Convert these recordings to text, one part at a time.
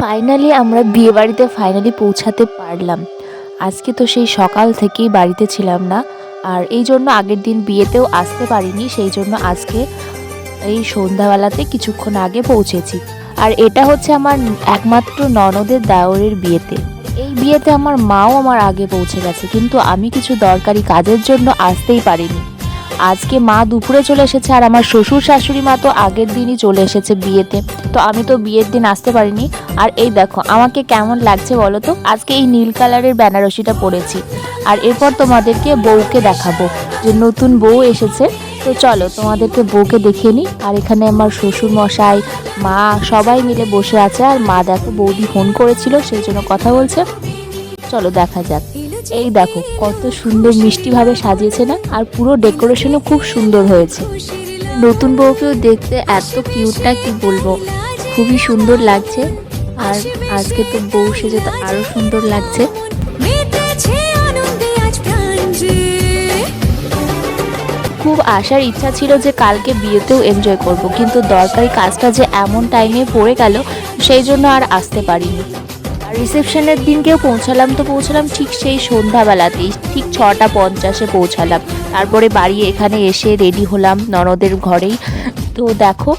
Finally আমরা বিয়ে বাড়িতে ফাইনালি পৌঁছাতে পারলাম। আজকে তো সেই সকাল থেকেই বাড়িতে ছিলাম না, আর এই জন্য আগের দিন বিয়েতেও আসতে পারিনি, সেই জন্য আজকে এই সন্ধ্যাবেলাতে কিছুক্ষণ আগে পৌঁছেছি। আর এটা হচ্ছে আমার একমাত্র ননদের দাওরের বিয়েতে। এই বিয়েতে আমার মাও আমার আগে পৌঁছে গেছে, কিন্তু আমি কিছু দরকারি কাজের জন্য আসতেই পারিনি। আজকে মা দুপুরে চলে এসেছে আর আমার শ্বশুর শাশুড়ি মা তো আগের দিনই চলে এসেছে বিয়েতে। তো আমি তো বিয়ের দিন আসতে পারিনি। আর এই দেখো, আমাকে কেমন লাগছে বলো তো? আজকে এই নীল কালারের বেনারসিটা পরেছি। আর এরপর তোমাদেরকে বউকে দেখাবো। যে নতুন বউ এসেছে। তো চলো, তোমাদেরকে বউকে দেখিয়ে নিই। আর এখানে আমার শ্বশুর মশাই, মা সবাই মিলে বসে আছে। আর মা দেখো বৌদি ফোন করেছিল, সেই জন্য কথা বলছে। চলো, দেখা যাক। এই দেখো কত সুন্দর মিষ্টিভাবে সাজিয়েছে না? আর পুরো ডেকোরেশনও খুব সুন্দর হয়েছে। নতুন বউকেও দেখতে এত কিউটটা কি বলব। খুবই সুন্দর লাগছে। আর আজকে তো বউ সেজে তো আরও সুন্দর লাগছে। খুব আসার ইচ্ছা ছিল যে কালকে বিয়েতেও এনজয় করব কিন্তু দরকারি কাজটা যে এমন টাইমে পড়ে গেল সেই জন্য আর আসতে পারিনি। রিসেপশনের দিনকেও পৌঁছালাম তো পৌঁছালাম ঠিক সেই সন্ধ্যাবেলাতেই, ঠিক ছটা পঞ্চাশে পৌঁছালাম। তারপরে বাড়ি এখানে এসে রেডি হলাম ননদের ঘরেই। তো দেখো,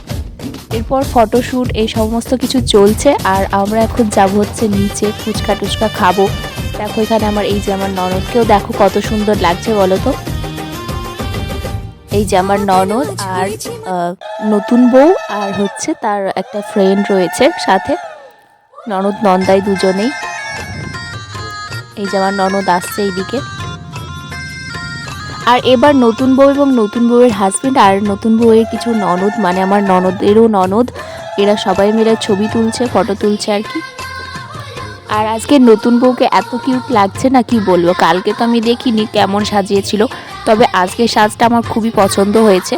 এরপর ফটোশ্যুট, এই সমস্ত কিছু চলছে আর আমরা এখন যাব হচ্ছে নিচে ফুচকা টুচকা খাব। দেখো এখানে আমার, এই যে আমার ননদকেও দেখো কত সুন্দর লাগছে বলো তো। এই যে আমার ননদ আর নতুন বউ আর হচ্ছে তার একটা ফ্রেন্ড রয়েছে সাথে। ননদ নন্দাই দুজনেই। এই যে আমার ননদ আসছে এইদিকে। আর এবার নতুন বউ এবং নতুন বউয়ের হাজবেন্ড আর নতুন বউয়ের কিছু ননদ মানে আমার ননদেরও ননদ, এরা সবাই মিলে ছবি তুলছে ফটো তুলছে আর কি। আর আজকে নতুন বউকে এত কিউট লাগছে না, কি বলব? কালকে তো আমি দেখিনি কেমন সাজিয়েছিল, তবে আজকে সাজটা আমার খুবই পছন্দ হয়েছে।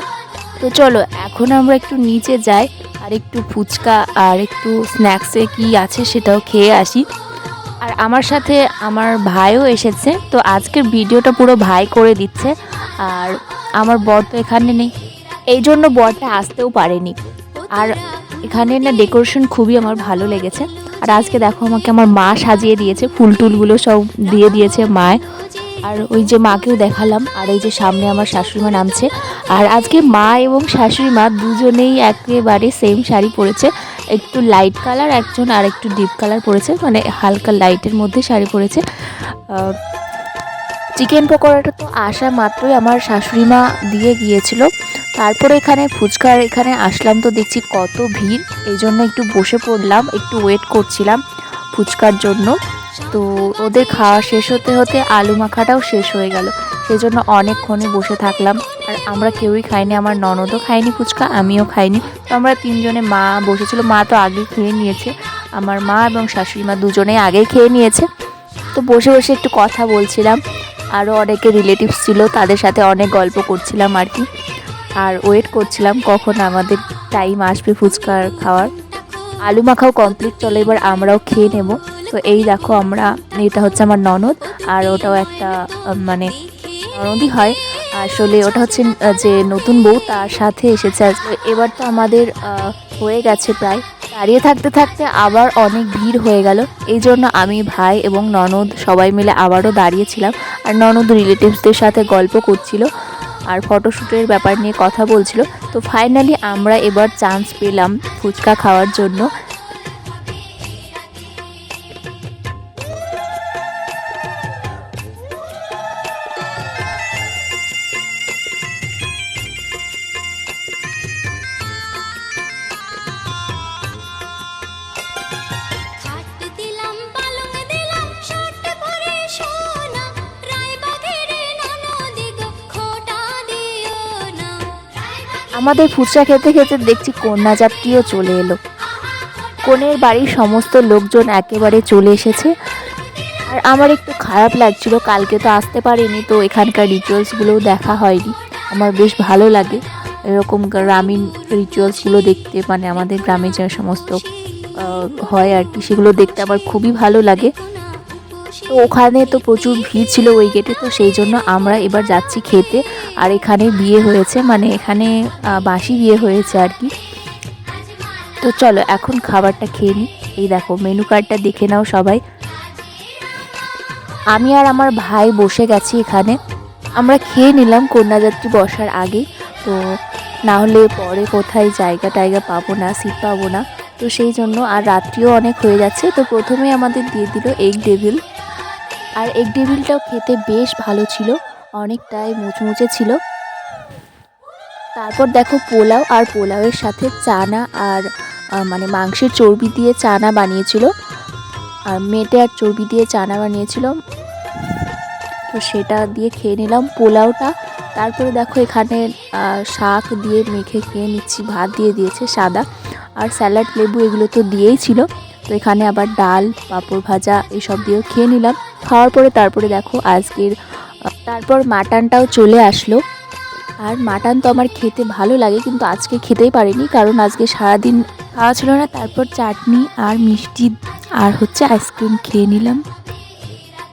তো চলো, এখন আমরা একটু নিচে যাই। আর একটু ফুচকা আর একটু স্ন্যাক্সে কি আছে সেটাও খেয়ে আসি। আর আমার সাথে আমার ভাইও এসেছে, তো আজকের ভিডিওটা পুরো ভাই করে দিচ্ছে, আর আমার বর তো এখানে নেই। এই জন্য বরটা আসতেও পারেনি। আর এখানে না ডেকোরেশন খুবই আমার ভালো লেগেছে। আর আজকে দেখো আমাকে আমার মা সাজিয়ে দিয়েছে, ফুল টুলগুলো সব দিয়ে দিয়েছে মায়। আর ওই যে মাকেও দেখালাম, আর এই যে সামনে আমার শাশুড়ি মা নামছে আর আজকে মা এবং শাশুড়ি মা দুজনেই একেবারে সেম শাড়ি পরেছে। একটু লাইট কালার একজন আর একটু ডিপ কালার পরেছে। মানে হালকা লাইটের মধ্যে শাড়ি পরেছে। চিকেন পকোড়াটা তো আসা মাত্রই আমার শাশুড়ি মা দিয়ে গিয়েছিল। তারপরে এখানে ফুচকার এখানে আসলাম তো দেখছি কত ভিড়। এই জন্য একটু বসে পড়লাম, একটু ওয়েট করছিলাম ফুচকার জন্য। তো ওদের খাওয়া শেষ হতে হতে আলু মাখাটাও শেষ হয়ে গেল। সেই জন্য অনেকক্ষণে বসে থাকলাম। আর আমরা কেউই খাইনি, আমার ননদও খাইনি ফুচকা, আমিও খাইনি। তো আমরা তিনজনে মা বসেছিল, মা তো আগে খেয়ে নিয়েছে। আমার মা এবং শাশুড়ি মা দুজনেই আগেই খেয়ে নিয়েছে। তো বসে বসে একটু কথা বলছিলাম। আরও অনেকে রিলেটিভস ছিল, তাদের সাথে অনেক গল্প করছিলাম আর কি। আর ওয়েট করছিলাম কখন আমাদের টাইম আসবে ফুচকার খাওয়ার। আলু মাখাও কমপ্লিট চলো এবার আমরাও খেয়ে নেব। তো এই দেখো আমরা, এটা হচ্ছে আমার ননদ, আর ওটাও একটা মানে ননদই হয়। আসলে ওটা হচ্ছে যে নতুন বউ, তার সাথে এসেছে আজকে এবার তো আমাদের হয়ে গেছে প্রায়। দাঁড়িয়ে থাকতে থাকতে আবার অনেক ভিড় হয়ে গেল। এই জন্য আমি, ভাই এবং ননদ সবাই মিলে আবারও দাঁড়িয়েছিলাম। আর ননদ রিলেটিভসদের সাথে গল্প করছিল আর ফটোশ্যুটের ব্যাপার নিয়ে কথা বলছিল। তো ফাইনালি আমরা এবার চান্স পেলাম ফুচকা খাওয়ার জন্য। আমাদের ফুচকা খেতে খেতে দেখছি কন্যা যাত্রীও চলে এলো। কনের বাড়ির সমস্ত লোকজন একেবারে চলে এসেছে। আর আমার একটু খারাপ লাগছিল, কালকে তো আসতে পারিনি, তো এখানকার রিচুয়ালসগুলোও দেখা হয়নি। আমার বেশ ভালো লাগে। এরকম গ্রামীণ রিচুয়ালসগুলো দেখতে মানে আমাদের গ্রামে যে সমস্ত হয় আর কি, সেগুলো দেখতে আমার খুবই ভালো লাগে। তো ওখানে তো প্রচুর ভিড় ছিল ওই গেটে তো সেই জন্য আমরা এবার যাচ্ছি খেতে। আর এখানে বিয়ে হয়েছে মানে এখানে বাসি বিয়ে হয়েছে আর কি। তো চলো, এখন খাবারটা খেয়ে নিই এই দেখো মেনু কার্ডটা দেখে নাও সবাই। আমি আর আমার ভাই বসে গেছি এখানে। আমরা খেয়ে নিলাম কন্যাযাত্রী বসার আগে। তো না হলে পরে কোথায় জায়গা টায়গা পাবো না সিট পাবো না। তো সেই জন্য আর রাত্রিও অনেক হয়ে যাচ্ছে। তো প্রথমে আমাদের দিয়ে দিল এগ ডেভিল আর এগ ডেভিলটাও খেতে বেশ ভালো ছিল, অনেকটাই মুচমুচে ছিল। তারপর দেখো পোলাও, আর পোলাওয়ের সাথে চানা আর মানে মাংসের চর্বি দিয়ে চানা বানিয়েছিল। আর মেটে আর চর্বি দিয়ে চানা বানিয়েছিল। তো সেটা দিয়ে খেয়ে নিলাম পোলাওটা। তারপরে দেখো এখানে শাক দিয়ে মেখে খেয়ে নিচ্ছি, ভাত দিয়ে দিয়েছে সাদা। আর স্যালাড, লেবু এগুলো তো দিয়েই ছিল। তো এখানে আবার ডাল, পাঁপড় ভাজা, এসব দিয়েও খেয়ে নিলাম। খাওয়ার পরে তারপরে দেখো আজকের, তারপর মাটনটাও চলে আসলো। আর মাটন তো আমার খেতে ভালো লাগে, কিন্তু আজকে খেতেই পারিনি, কারণ আজকে সারাদিন খাওয়া ছিল না। তারপর চাটনি আর মিষ্টি আর হচ্ছে আইসক্রিম খেয়ে নিলাম।